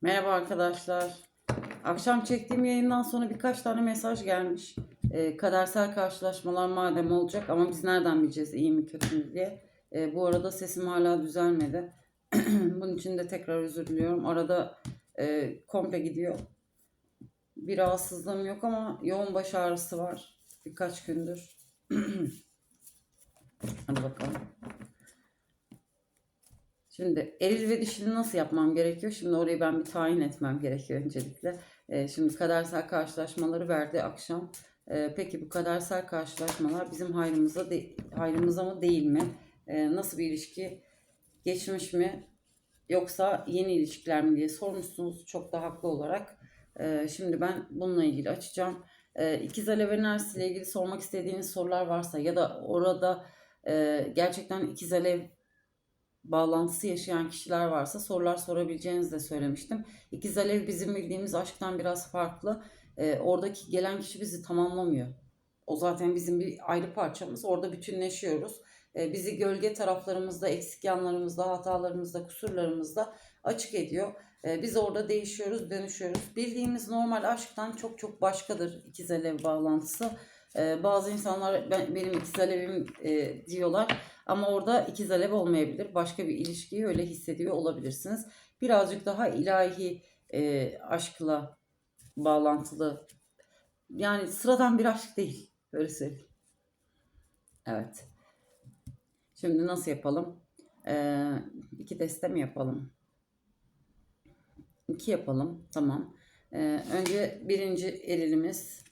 Merhaba arkadaşlar. Akşam çektiğim yayından sonra birkaç tane mesaj gelmiş. Ee, kadersel karşılaşmalar madem olacak ama biz nereden bileceğiz iyi mi kötü mü diye. Ee, bu arada sesim hala düzelmedi. Bunun için de tekrar özür diliyorum. Arada e, komple gidiyor. Bir rahatsızlığım yok ama yoğun baş ağrısı var. Birkaç gündür. Hadi bakalım. Şimdi eril ve dişili nasıl yapmam gerekiyor? Şimdi orayı ben bir tayin etmem gerekiyor öncelikle. Ee, şimdi kadersel karşılaşmaları verdi akşam. Ee, peki bu kadersel karşılaşmalar bizim hayrımıza de, hayrımıza mı değil mi? Ee, nasıl bir ilişki? Geçmiş mi? Yoksa yeni ilişkiler mi diye sormuşsunuz çok da haklı olarak. Ee, şimdi ben bununla ilgili açacağım. Ee, İkiz Alev enerjisi ile ilgili sormak istediğiniz sorular varsa ya da orada e, gerçekten ikiz alev bağlantısı yaşayan kişiler varsa sorular sorabileceğinizi de söylemiştim. İkiz Alev bizim bildiğimiz aşktan biraz farklı. Ee, oradaki gelen kişi bizi tamamlamıyor. O zaten bizim bir ayrı parçamız. Orada bütünleşiyoruz. Ee, bizi gölge taraflarımızda, eksik yanlarımızda, hatalarımızda, kusurlarımızda açık ediyor. Ee, biz orada değişiyoruz, dönüşüyoruz. Bildiğimiz normal aşktan çok çok başkadır ikiz alev bağlantısı. Ee, bazı insanlar ben, benim ikiz alevim e, diyorlar. Ama orada ikiz alev olmayabilir. Başka bir ilişkiyi öyle hissediyor olabilirsiniz. Birazcık daha ilahi e, aşkla bağlantılı. Yani sıradan bir aşk değil. Öyle söyleyeyim. Evet. Şimdi nasıl yapalım? Ee, iki deste mi yapalım? İki yapalım. Tamam. Ee, önce birinci erilimiz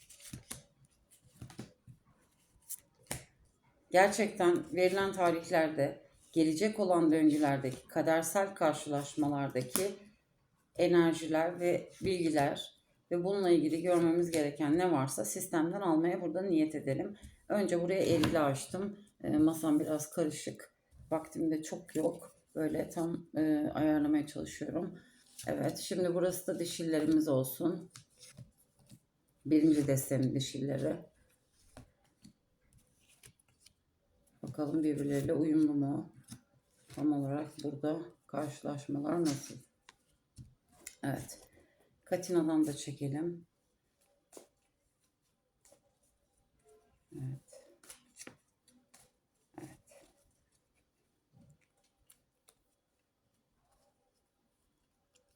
gerçekten verilen tarihlerde gelecek olan döngülerdeki kadersel karşılaşmalardaki enerjiler ve bilgiler ve bununla ilgili görmemiz gereken ne varsa sistemden almaya burada niyet edelim. Önce buraya erili açtım. E, masam biraz karışık. Vaktim de çok yok. Böyle tam e, ayarlamaya çalışıyorum. Evet şimdi burası da dişillerimiz olsun. Birinci destenin dişilleri. Bakalım birbirleriyle uyumlu mu? Tam olarak burada karşılaşmalar nasıl? Evet. Katina'dan da çekelim. Evet. Evet.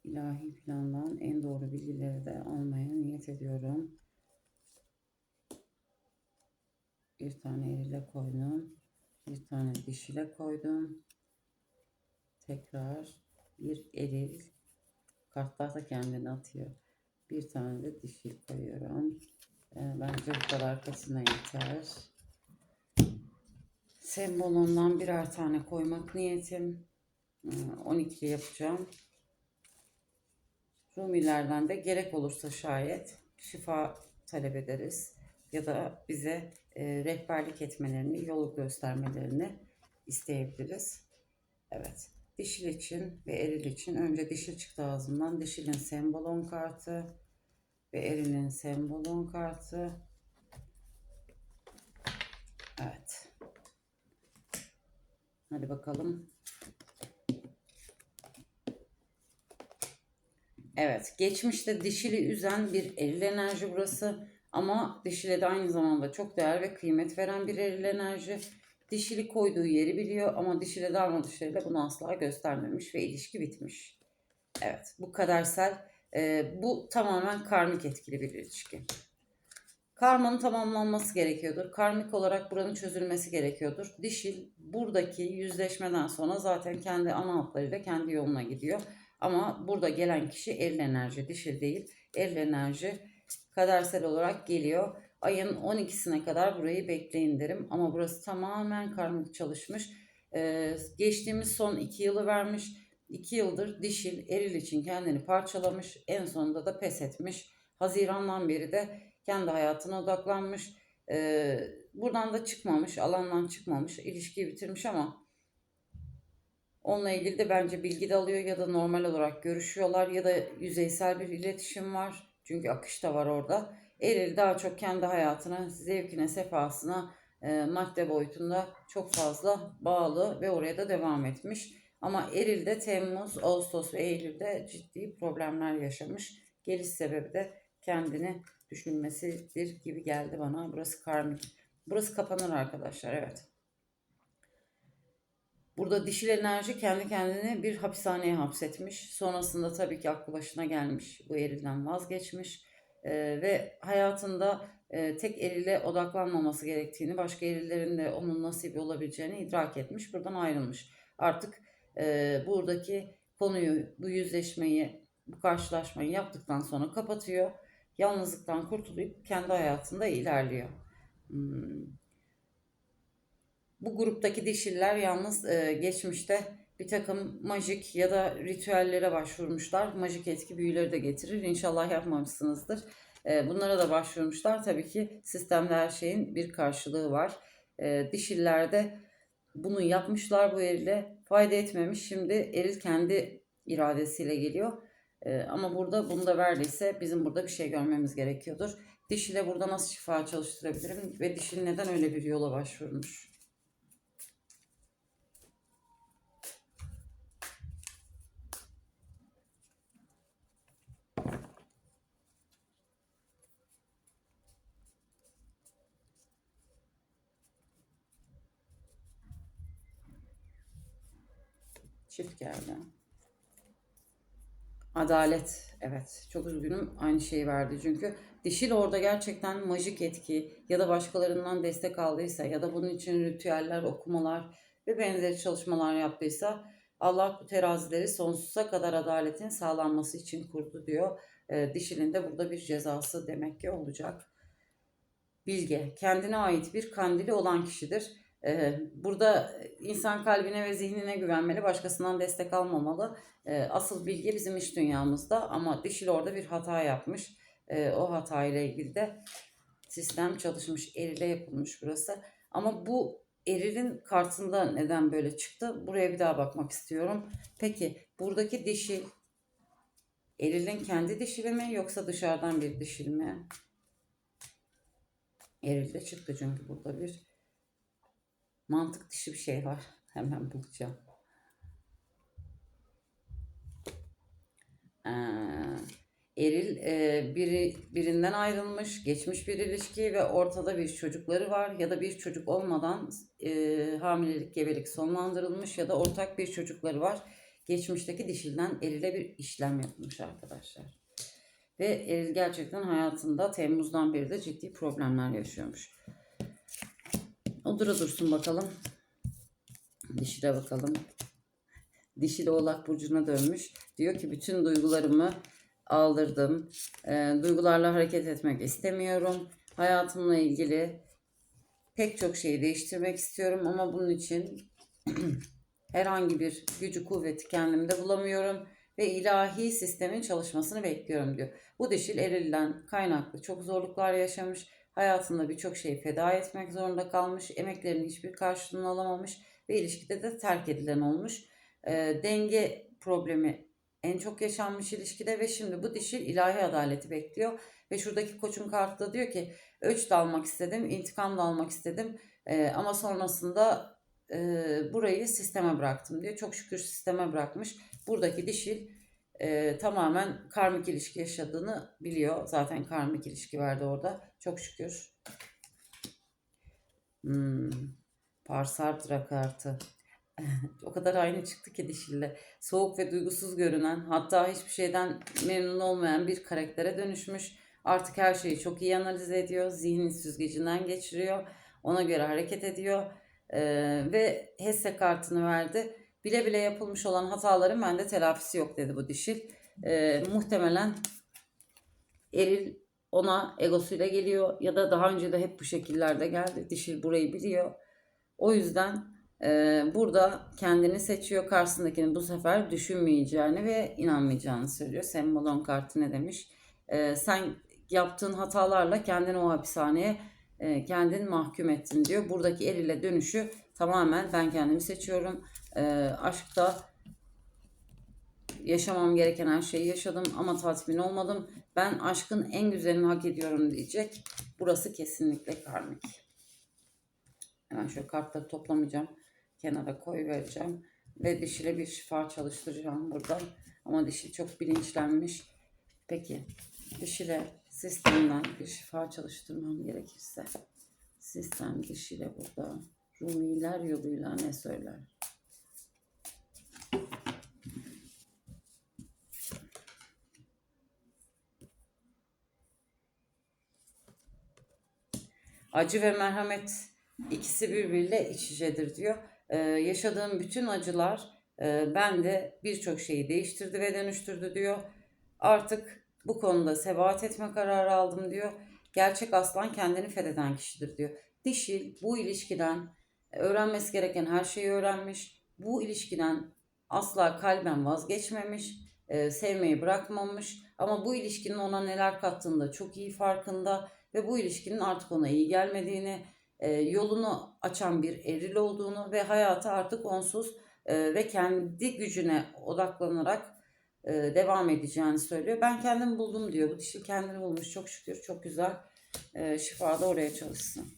İlahi plandan en doğru bilgileri de almaya niyet ediyorum. Bir tane erile koydum. Bir tane dişile koydum. Tekrar bir eril. Kartlar da kendini atıyor. Bir tane de dişil koyuyorum. Ee, bence bu kadar kasına yeter. Sembolondan birer tane koymak niyetim. Ee, 12 yapacağım. Rumilerden de gerek olursa şayet şifa talep ederiz. Ya da bize e, rehberlik etmelerini, yolu göstermelerini isteyebiliriz. Evet. Dişil için ve eril için önce dişil çıktı ağzımdan. Dişilin sembolon kartı ve erilin sembolon kartı. Evet. Hadi bakalım. Evet, geçmişte dişili üzen bir eril enerji burası. Ama dişile de aynı zamanda çok değer ve kıymet veren bir eril enerji. Dişili koyduğu yeri biliyor ama dişile darma dişiyle bunu asla göstermemiş ve ilişki bitmiş. Evet, bu kadersel, e, bu tamamen karmik etkili bir ilişki. Karmanın tamamlanması gerekiyordur. Karmik olarak buranın çözülmesi gerekiyordur. Dişil buradaki yüzleşmeden sonra zaten kendi ana hatlarıyla kendi yoluna gidiyor. Ama burada gelen kişi eril enerji, dişil değil. Eril enerji kadersel olarak geliyor. Ayın 12'sine kadar burayı bekleyin derim. Ama burası tamamen karmik çalışmış. Ee, geçtiğimiz son 2 yılı vermiş. 2 yıldır dişil, eril için kendini parçalamış. En sonunda da pes etmiş. Hazirandan beri de kendi hayatına odaklanmış. Ee, buradan da çıkmamış, alandan çıkmamış. ilişkiyi bitirmiş ama onunla ilgili de bence bilgi de alıyor ya da normal olarak görüşüyorlar ya da yüzeysel bir iletişim var. Çünkü akış da var orada. Eril daha çok kendi hayatına, zevkine, sefasına, e, madde boyutunda çok fazla bağlı ve oraya da devam etmiş. Ama Eril'de Temmuz, Ağustos ve Eylül'de ciddi problemler yaşamış. Geliş sebebi de kendini düşünmesidir gibi geldi bana. Burası karmik. Burası kapanır arkadaşlar evet. Burada dişil enerji kendi kendini bir hapishaneye hapsetmiş. Sonrasında tabii ki aklı başına gelmiş. Bu erilden vazgeçmiş. Ee, ve hayatında e, tek erile odaklanmaması gerektiğini, başka erillerin de onun nasibi olabileceğini idrak etmiş. Buradan ayrılmış. Artık e, buradaki konuyu, bu yüzleşmeyi, bu karşılaşmayı yaptıktan sonra kapatıyor. Yalnızlıktan kurtulup kendi hayatında ilerliyor. Hmm. Bu gruptaki dişiller yalnız e, geçmişte bir takım majik ya da ritüellere başvurmuşlar. Majik etki büyüleri de getirir. İnşallah yapmamışsınızdır. E, bunlara da başvurmuşlar. Tabii ki sistemde her şeyin bir karşılığı var. E, dişillerde bunu yapmışlar bu erille. Fayda etmemiş. Şimdi eril kendi iradesiyle geliyor. E, ama burada bunu da verdiyse bizim burada bir şey görmemiz gerekiyordur. Dişile burada nasıl şifa çalıştırabilirim ve dişil neden öyle bir yola başvurmuş? Çift geldi. Adalet. Evet. Çok üzgünüm. Aynı şeyi verdi çünkü. Dişil orada gerçekten majik etki ya da başkalarından destek aldıysa ya da bunun için ritüeller, okumalar ve benzeri çalışmalar yaptıysa Allah bu terazileri sonsuza kadar adaletin sağlanması için kurdu diyor. E, dişilin de burada bir cezası demek ki olacak. Bilge, kendine ait bir kandili olan kişidir. Burada insan kalbine ve zihnine güvenmeli, başkasından destek almamalı. Asıl bilgi bizim iş dünyamızda ama dişil orada bir hata yapmış. O hata ile ilgili de sistem çalışmış, erile yapılmış burası. Ama bu erilin kartında neden böyle çıktı? Buraya bir daha bakmak istiyorum. Peki buradaki dişil erilin kendi dişili mi yoksa dışarıdan bir dişil mi? Erilde çıktı çünkü burada bir mantık dışı bir şey var. Hemen bulacağım. Ee, eril e, biri birinden ayrılmış, geçmiş bir ilişki ve ortada bir çocukları var ya da bir çocuk olmadan e, hamilelik, gebelik sonlandırılmış ya da ortak bir çocukları var. Geçmişteki dişilden erile bir işlem yapılmış arkadaşlar. Ve eril gerçekten hayatında Temmuz'dan beri de ciddi problemler yaşıyormuş. O dura dursun bakalım. Dişile bakalım. Dişil oğlak burcuna dönmüş. Diyor ki bütün duygularımı aldırdım. E, duygularla hareket etmek istemiyorum. Hayatımla ilgili pek çok şeyi değiştirmek istiyorum ama bunun için herhangi bir gücü kuvveti kendimde bulamıyorum ve ilahi sistemin çalışmasını bekliyorum diyor. Bu dişil erilden kaynaklı çok zorluklar yaşamış Hayatında birçok şeyi feda etmek zorunda kalmış. Emeklerinin hiçbir karşılığını alamamış ve ilişkide de terk edilen olmuş. E, denge problemi en çok yaşanmış ilişkide ve şimdi bu dişil ilahi adaleti bekliyor. Ve şuradaki koçun kartı da diyor ki öç de almak istedim, intikam da almak istedim e, ama sonrasında e, burayı sisteme bıraktım diyor. Çok şükür sisteme bırakmış. Buradaki dişil e, tamamen karmik ilişki yaşadığını biliyor. Zaten karmik ilişki vardı orada. Çok şükür. Hmm. Parsartra kartı. o kadar aynı çıktı ki dişille. Soğuk ve duygusuz görünen, hatta hiçbir şeyden memnun olmayan bir karaktere dönüşmüş. Artık her şeyi çok iyi analiz ediyor. Zihnin süzgecinden geçiriyor. Ona göre hareket ediyor. Ee, ve Hesse kartını verdi. Bile bile yapılmış olan hataların bende telafisi yok dedi bu dişil. Ee, muhtemelen eril ona egosuyla geliyor ya da daha önce de hep bu şekillerde geldi. Dişil burayı biliyor. O yüzden e, burada kendini seçiyor. Karşısındakini bu sefer düşünmeyeceğini ve inanmayacağını söylüyor. Sembolon kartı ne demiş? E, sen yaptığın hatalarla kendini o hapishaneye e, kendin mahkum ettin diyor. Buradaki er ile dönüşü tamamen ben kendimi seçiyorum. E, aşkta yaşamam gereken her şeyi yaşadım ama tatmin olmadım. Ben aşkın en güzelini hak ediyorum diyecek. Burası kesinlikle karmik. Hemen şöyle kartları toplamayacağım. Kenara koy vereceğim. Ve dişile bir şifa çalıştıracağım burada. Ama dişi çok bilinçlenmiş. Peki dişile sistemden bir şifa çalıştırmam gerekirse. Sistem dişile burada. Rumiler yoluyla ne söyler? Acı ve merhamet ikisi birbiriyle iç içedir diyor. Ee, yaşadığım bütün acılar e, bende birçok şeyi değiştirdi ve dönüştürdü diyor. Artık bu konuda sebat etme kararı aldım diyor. Gerçek aslan kendini fetheden kişidir diyor. Dişil bu ilişkiden öğrenmesi gereken her şeyi öğrenmiş. Bu ilişkiden asla kalben vazgeçmemiş. e, sevmeyi bırakmamış. Ama bu ilişkinin ona neler kattığını da çok iyi farkında. Ve bu ilişkinin artık ona iyi gelmediğini, e, yolunu açan bir eril olduğunu ve hayata artık onsuz e, ve kendi gücüne odaklanarak e, devam edeceğini söylüyor. Ben kendimi buldum diyor. Bu dişi kendini bulmuş. Çok şükür. Çok güzel. Şifa da oraya çalışsın.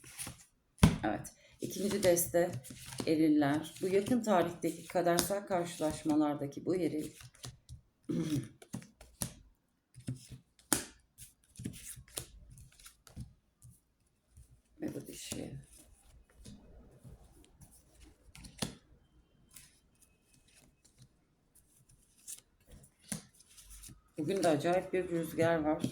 Evet. İkinci deste eriller. Bu yakın tarihteki kadersel karşılaşmalardaki bu eril ve bu dişi. Bugün de acayip bir rüzgar var.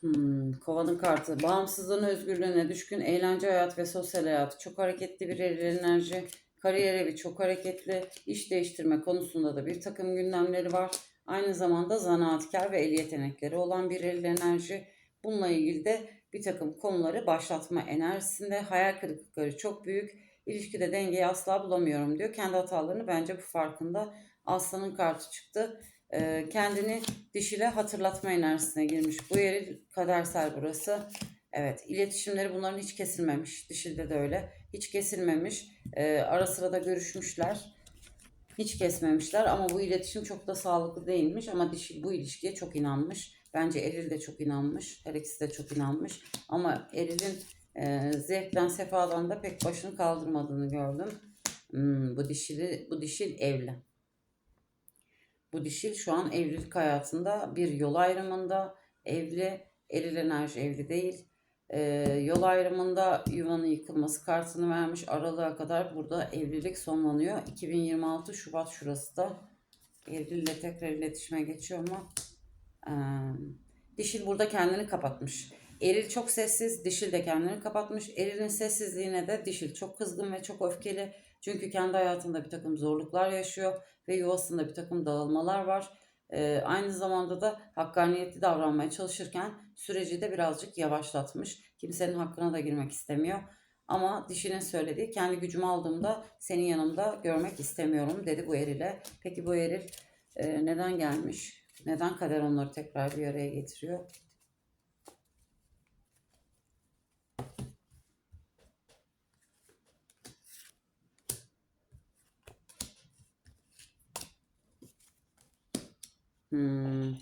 Hmm, kovanın kartı. Bağımsızlığın özgürlüğüne düşkün eğlence hayat ve sosyal hayatı. Çok hareketli bir enerji. Kariyer evi çok hareketli. İş değiştirme konusunda da bir takım gündemleri var. Aynı zamanda zanaatkar ve el yetenekleri olan bir eril enerji. Bununla ilgili de bir takım konuları başlatma enerjisinde. Hayal kırıklıkları çok büyük. İlişkide dengeyi asla bulamıyorum diyor. Kendi hatalarını bence bu farkında. Aslanın kartı çıktı. Ee, kendini dişile hatırlatma enerjisine girmiş. Bu yeri kadersel burası. Evet iletişimleri bunların hiç kesilmemiş. Dişilde de öyle. Hiç kesilmemiş. Ee, ara sıra da görüşmüşler. Hiç kesmemişler ama bu iletişim çok da sağlıklı değilmiş. Ama dişil bu ilişkiye çok inanmış. Bence Eril de çok inanmış. Her ikisi de çok inanmış. Ama Eril'in e, zevkten sefadan da pek başını kaldırmadığını gördüm. Hmm, bu dişili, bu dişil evli. Bu dişil şu an evlilik hayatında bir yol ayrımında evli. Eril enerji evli değil. Ee, yol ayrımında yuvanın yıkılması kartını vermiş. Aralığa kadar burada evlilik sonlanıyor. 2026 Şubat şurası da. Eril ile tekrar iletişime geçiyor mu? Ee, dişil burada kendini kapatmış. Eril çok sessiz, dişil de kendini kapatmış. Eril'in sessizliğine de dişil çok kızgın ve çok öfkeli. Çünkü kendi hayatında bir takım zorluklar yaşıyor ve yuvasında bir takım dağılmalar var. Ee, aynı zamanda da hakkaniyetli davranmaya çalışırken süreci de birazcık yavaşlatmış. Kimsenin hakkına da girmek istemiyor. Ama dişinin söylediği kendi gücümü aldığımda senin yanımda görmek istemiyorum dedi bu erile. Peki bu eril e, neden gelmiş? Neden kader onları tekrar bir araya getiriyor? Hmm.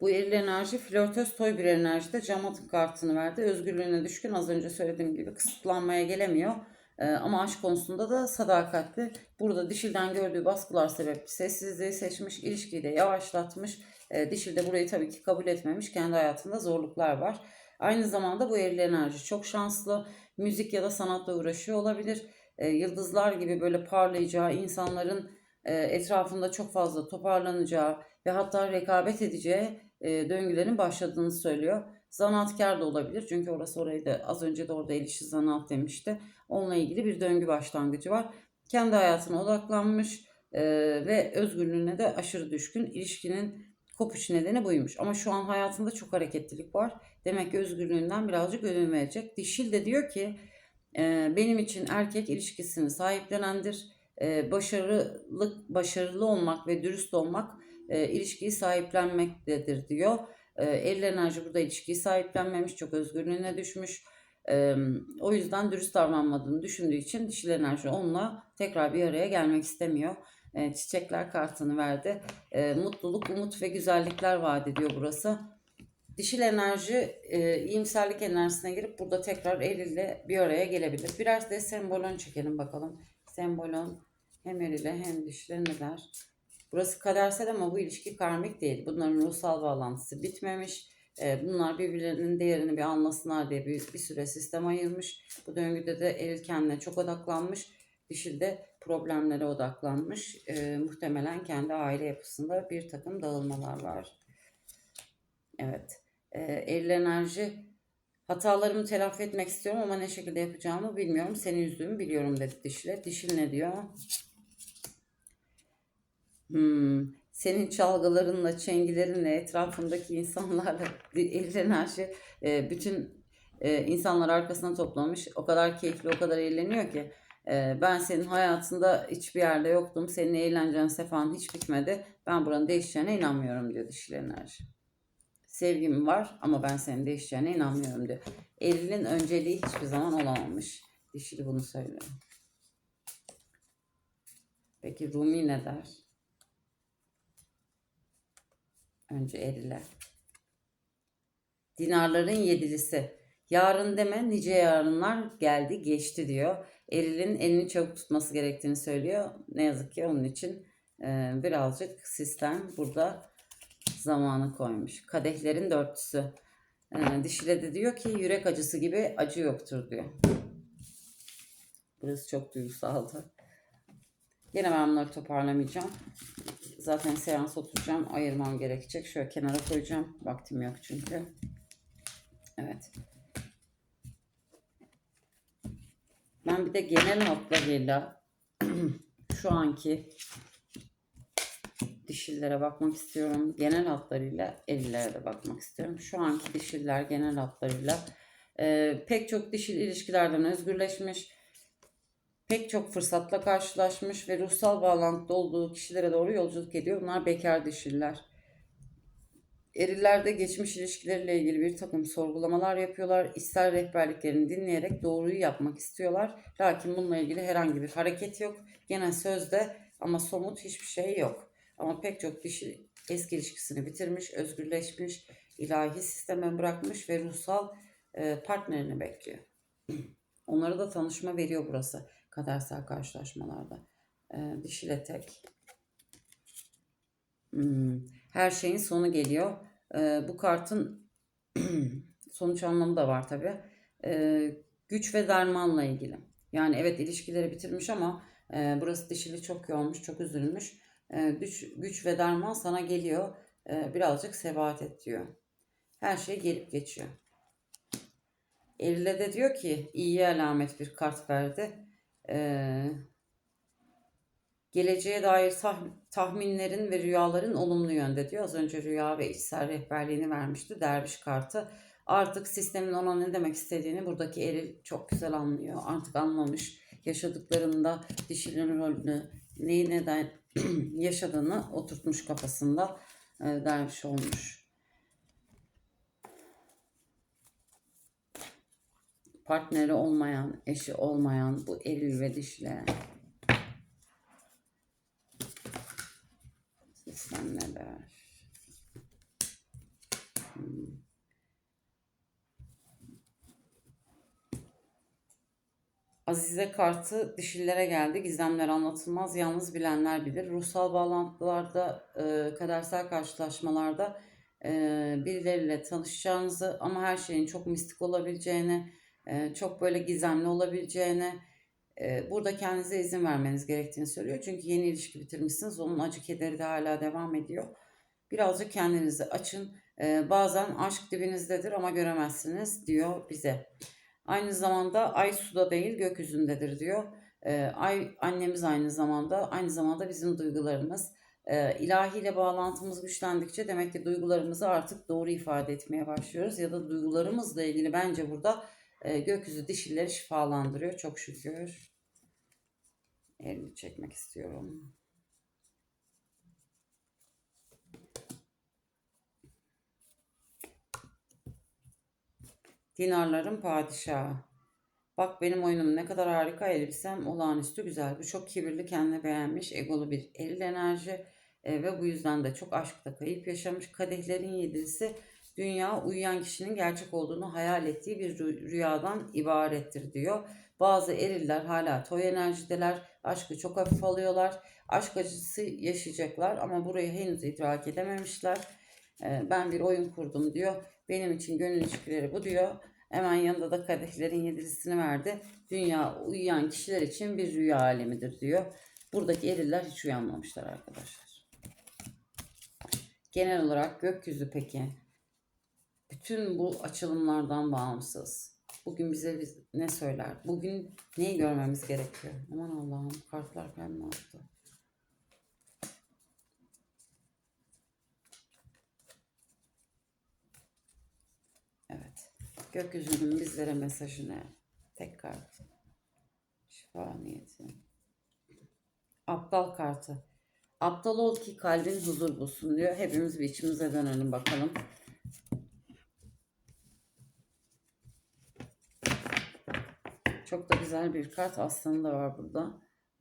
Bu eril enerji flörtöz toy bir enerjide Camat'ın kartını verdi. Özgürlüğüne düşkün az önce söylediğim gibi kısıtlanmaya gelemiyor. Ee, ama aşk konusunda da sadakatli. Burada dişilden gördüğü baskılar sebebi sessizliği seçmiş, ilişkiyi de yavaşlatmış. Ee, dişil de burayı tabii ki kabul etmemiş. Kendi hayatında zorluklar var. Aynı zamanda bu eril enerji çok şanslı. Müzik ya da sanatla uğraşıyor olabilir. Ee, yıldızlar gibi böyle parlayacağı, insanların e, etrafında çok fazla toparlanacağı ve hatta rekabet edeceği e, döngülerin başladığını söylüyor. Zanaatkar da olabilir çünkü orası orayı da az önce de orada el işi zanaat demişti. Onunla ilgili bir döngü başlangıcı var. Kendi hayatına odaklanmış e, ve özgürlüğüne de aşırı düşkün. İlişkinin kopuş nedeni buymuş. Ama şu an hayatında çok hareketlilik var. Demek ki özgürlüğünden birazcık ödün verecek. Dişil de diyor ki e, benim için erkek ilişkisini sahiplenendir. E, başarılı başarılı olmak ve dürüst olmak e, ilişkiyi sahiplenmektedir diyor. E, eril enerji burada ilişkiyi sahiplenmemiş, çok özgürlüğüne düşmüş. E, o yüzden dürüst davranmadığını düşündüğü için dişil enerji onunla tekrar bir araya gelmek istemiyor. E, çiçekler kartını verdi. E, mutluluk, umut ve güzellikler vaat ediyor burası. Dişil enerji e, iyimserlik enerjisine girip burada tekrar erille bir araya gelebilir. Biraz de sembolon çekelim bakalım. Sembolon hem erile hem dişle ne der? Burası kadersel ama bu ilişki karmik değil. Bunların ruhsal bağlantısı bitmemiş. Ee, Bunlar birbirlerinin değerini bir anlasınlar diye bir, bir süre sistem ayırmış. Bu döngüde de eril kendine çok odaklanmış. Dişil de problemlere odaklanmış. Ee, muhtemelen kendi aile yapısında bir takım dağılmalar var. Evet. Ee, eril enerji hatalarımı telafi etmek istiyorum ama ne şekilde yapacağımı bilmiyorum. Seni üzdüğümü biliyorum dedi dişile. Dişil ne diyor? Hmm, senin çalgılarınla, çengilerinle, etrafındaki insanlarla eril enerji e, bütün e, insanlar arkasına toplamış. O kadar keyifli, o kadar eğleniyor ki. e, ben senin hayatında hiçbir yerde yoktum. Senin eğlencen, sefan hiç bitmedi. Ben buranın değişeceğine inanmıyorum diyor dişil enerji. Sevgim var ama ben senin değişeceğine inanmıyorum diyor. Erilin önceliği hiçbir zaman olamamış. Dişili bunu söylüyor. Peki Rumi ne der? Önce erile. Dinarların yedilisi. Yarın deme nice yarınlar geldi geçti diyor. Eril'in elini çabuk tutması gerektiğini söylüyor. Ne yazık ki onun için e, birazcık sistem burada zamanı koymuş. Kadehlerin dörtlüsü. E, dişile de diyor ki yürek acısı gibi acı yoktur diyor. Burası çok duygusaldı. Yine ben bunları toparlamayacağım. Zaten seans oturacağım. Ayırmam gerekecek. Şöyle kenara koyacağım. Vaktim yok çünkü. Evet. Ben bir de genel hatlarıyla şu anki dişillere bakmak istiyorum. Genel hatlarıyla erillere de bakmak istiyorum. Şu anki dişiller genel hatlarıyla e, pek çok dişil ilişkilerden özgürleşmiş. Pek çok fırsatla karşılaşmış ve ruhsal bağlantıda olduğu kişilere doğru yolculuk ediyor. Bunlar bekar dişiller. Erillerde geçmiş ilişkileriyle ilgili bir takım sorgulamalar yapıyorlar. İster rehberliklerini dinleyerek doğruyu yapmak istiyorlar. Lakin bununla ilgili herhangi bir hareket yok. Gene sözde ama somut hiçbir şey yok. Ama pek çok kişi eski ilişkisini bitirmiş, özgürleşmiş, ilahi sisteme bırakmış ve ruhsal partnerini bekliyor. Onlara da tanışma veriyor burası kadersel karşılaşmalarda. E, dişile tek. Hmm, Her şeyin sonu geliyor. E, bu kartın sonuç anlamı da var tabi. güç ve dermanla ilgili. Yani evet ilişkileri bitirmiş ama e, burası dişili çok yormuş, çok üzülmüş. Güç, güç ve derman sana geliyor. Birazcık sebat et diyor. Her şey gelip geçiyor. Erile de diyor ki iyiye alamet bir kart verdi. Ee, geleceğe dair tah- tahminlerin ve rüyaların olumlu yönde diyor. Az önce rüya ve içsel rehberliğini vermişti derviş kartı. Artık sistemin ona ne demek istediğini buradaki eril çok güzel anlıyor. Artık anlamış. Yaşadıklarında dişinin rolünü, neyi neden yaşadığını oturtmuş kafasında e, derviş olmuş. Partneri olmayan, eşi olmayan bu eril ve dişle sistem ne der? Hmm. Azize kartı dişillere geldi. Gizemler anlatılmaz, yalnız bilenler bilir. Ruhsal bağlantılarda, e, kadersel karşılaşmalarda e, birileriyle tanışacağınızı ama her şeyin çok mistik olabileceğini, e, çok böyle gizemli olabileceğini, e, burada kendinize izin vermeniz gerektiğini söylüyor. Çünkü yeni ilişki bitirmişsiniz, onun acı kederi de hala devam ediyor. Birazcık kendinizi açın. E, bazen aşk dibinizdedir ama göremezsiniz diyor bize. Aynı zamanda ay suda değil gökyüzündedir diyor. Ay annemiz aynı zamanda, aynı zamanda bizim duygularımız. İlahiyle bağlantımız güçlendikçe demek ki duygularımızı artık doğru ifade etmeye başlıyoruz. Ya da duygularımızla ilgili bence burada e, gökyüzü dişilleri şifalandırıyor çok şükür. Elini çekmek istiyorum. Dinarların padişahı. Bak benim oyunum ne kadar harika elbisem olağanüstü güzel. Bu çok kibirli kendine beğenmiş egolu bir eril enerji e, ve bu yüzden de çok aşkta kayıp yaşamış. Kadehlerin yedilisi dünya uyuyan kişinin gerçek olduğunu hayal ettiği bir rü- rüyadan ibarettir diyor. Bazı eriller hala toy enerjideler. Aşkı çok hafif alıyorlar. Aşk acısı yaşayacaklar ama burayı henüz idrak edememişler. Ee, ben bir oyun kurdum diyor. Benim için gönül ilişkileri bu diyor. Hemen yanında da kadehlerin yedilisini verdi. Dünya uyuyan kişiler için bir rüya alemidir diyor. Buradaki eriller hiç uyanmamışlar arkadaşlar. Genel olarak gökyüzü peki bütün bu açılımlardan bağımsız. Bugün bize biz- ne söyler? Bugün neyi görmemiz gerekiyor? Aman Allah'ım kartlar kendine attı. Evet. Gökyüzünün bizlere mesajı ne? Tek kart. Şifa niyeti. Aptal kartı. Aptal ol ki kalbin huzur bulsun diyor. Hepimiz bir içimize dönelim bakalım. Çok da güzel bir kart aslanı da var burada.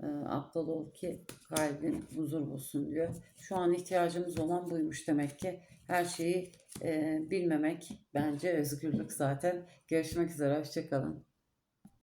Ee, aptal ol ki kalbin huzur bulsun diyor. Şu an ihtiyacımız olan buymuş demek ki. Her şeyi e, bilmemek bence özgürlük zaten. Görüşmek üzere. Hoşçakalın.